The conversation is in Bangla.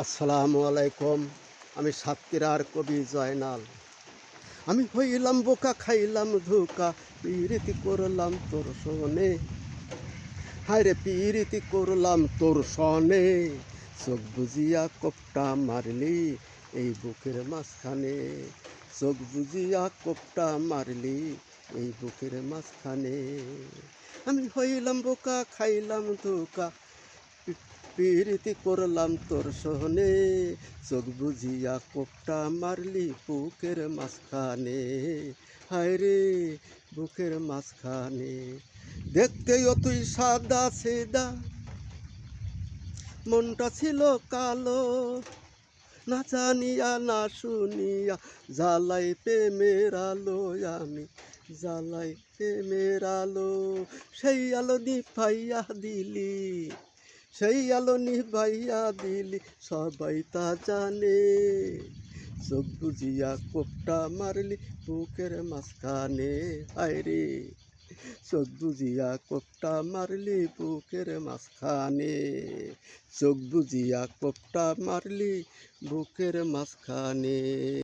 আসসালামু আলাইকুম, আমি সাতক্ষীরার কবি জয়নাল। আমি হইলাম বোকা, খাইলাম ধোকা পিরিতি করলাম তোর সনে। হায় রে পিরিতি করলাম তোর সনে, চোখ বুঝিয়া কোপটা মারলি এই বুকের মাঝখানে। চোখ বুঝিয়া কোপটা মারলি এই বুকের মাঝখানে। আমি হইলাম বোকা, খাইলাম ধোকা পিরিতি করলাম তোর সহনে। চোখ বুঝিয়া কোপটা মারলি বুকের মাঝখানে। হায় রে, বুকের মাঝখানে। দেখতেও তুই সাদা সেদা। মনটা ছিল কালো। না জানিয়া, না শুনিয়া, জ্বালাই প্রেমের আলো আমি, জ্বালাই প্রেমের আলো। সেই আলো নিভাইয়া দিলি। সেই আলো নিভাইয়া দিলি, সবাই তা জানে। চোখ বুঝিয়া কোপটা মারলি বুকের মাঝখানে। হায় রে চোখ বুঝিয়া কোপটা মারলি বুকের মাঝখানে। চোখ বুঝিয়া কোপটা মারলি বুকের মাঝখানে।